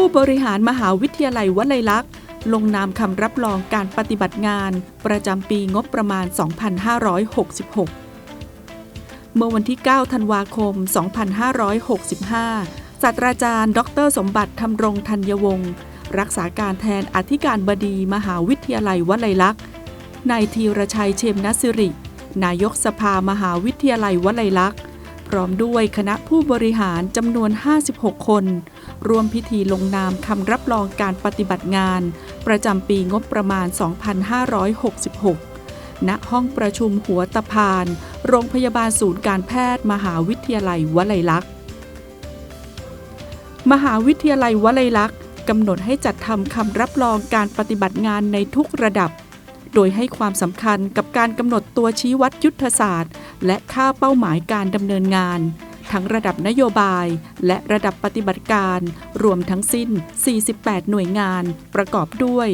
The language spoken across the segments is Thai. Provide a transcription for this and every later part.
ู้บริหารมหาวิทยาลัยวลัยลักษณ์ลงนามคำรับรองการปฏิบัติงาน ประจำปีงบประมาณ 2566 เมื่อวันที่ 9 ธันวาคม 2565 ศาสตราจารย์ ดร สมบัติธำรงธัญวงศ์รักษาการแทนอธิการบดีมหาวิทยาลัยวลัยลักษณ์ นายธีรชัยเชมนสิริ นายกสภามหาวิทยาลัยวลัยลักษณ์ พร้อมด้วยคณะผู้บริหารจำนวน 56 คน ร่วมพิธีลงนามคำรับรองการปฏิบัติงาน ประจำปีงบประมาณ 2566 ณ ห้องประชุมหัวตะพาน โรงพยาบาลศูนย์การแพทย์ มหาวิทยาลัยวลัยลักษณ์ มหาวิทยาลัยวลัยลักษณ์กำหนดให้จัดทำคำรับรองการปฏิบัติงานในทุกระดับ โดยให้ความสำคัญกับการกำหนดตัวชี้วัดยุทธศาสตร์ และค่าเป้าหมายการดำเนินงาน ทั้งระดับนโยบาย และระดับปฏิบัติการ รวมทั้งสิ้น 48 หน่วยงาน ประกอบด้วย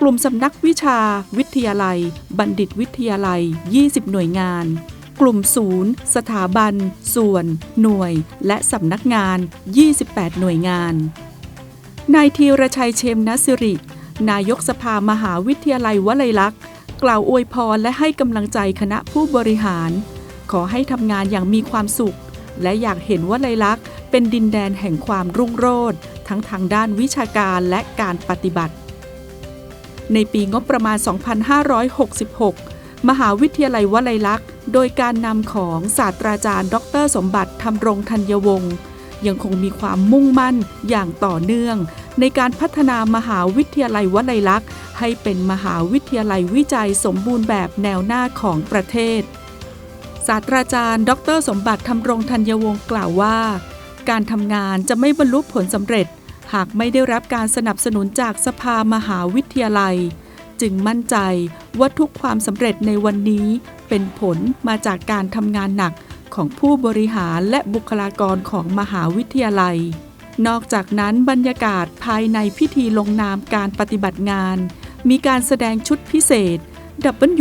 กลุ่มสำนักวิชา วิทยาลัย บัณฑิตวิทยาลัย 20 หน่วยงานกลุ่มศูนย์ สถาบัน ส่วน หน่วย และสำนักงาน 28 หน่วยงาน นายธีรชัยเชมนสิริ นายกสภามหาวิทยาลัยวลัยลักษณ์ กล่าวอวยพรและให้กำลังใจคณะผู้บริหาร ขอให้ทำงานอย่างมีความสุข และอยากเห็นวลัยลักษณ์เป็นดินแดนแห่งความรุ่งโรจน์ทั้งทางด้านวิชาการและการปฏิบัติ ในปีงบประมาณ 2566 มหาวิทยาลัยวลัยลักษณ์ โดยการนำของศาสตราจารย์ ดร สมบัติธำรงธัญวงศ์ ยังคงมีความมุ่งมั่นอย่างต่อเนื่อง ในการพัฒนามหาวิทยาลัยวลัยลักษณ์ ให้เป็นมหาวิทยาลัยวิจัยสมบูรณ์แบบแนวหน้าของประเทศ ศาสตราจารย์ ดร สมบัติธำรงธัญวงศ์กล่าวว่า การทำงานจะไม่บรรลุผลสำเร็จ หากไม่ได้รับการสนับสนุนจากสภามหาวิทยาลัย จึงมั่นใจว่าทุกความสำเร็จในวันนี้เป็นผลมาจากการทำงานหนัก ของผู้บริหารและบุคลากรของมหาวิทยาลัย นอกจากนั้นบรรยากาศภายในพิธีลงนามการปฏิบัติงาน มีการแสดงชุดพิเศษ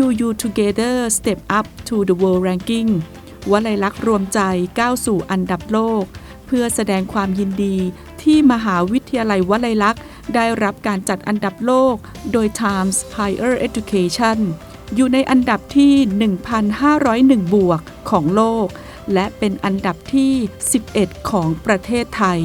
WU Together Step Up to the World Ranking วลัยลักษณ์รวมใจก้าวสู่อันดับโลก เพื่อแสดงความยินดีที่มหาวิทยาลัยวลัยลักษณ์ได้รับการจัดอันดับโลกโดย Times Higher Education อยู่ในอันดับที่ 1,501 บวก ของโลก และเป็นอันดับที่ 11 ของประเทศไทย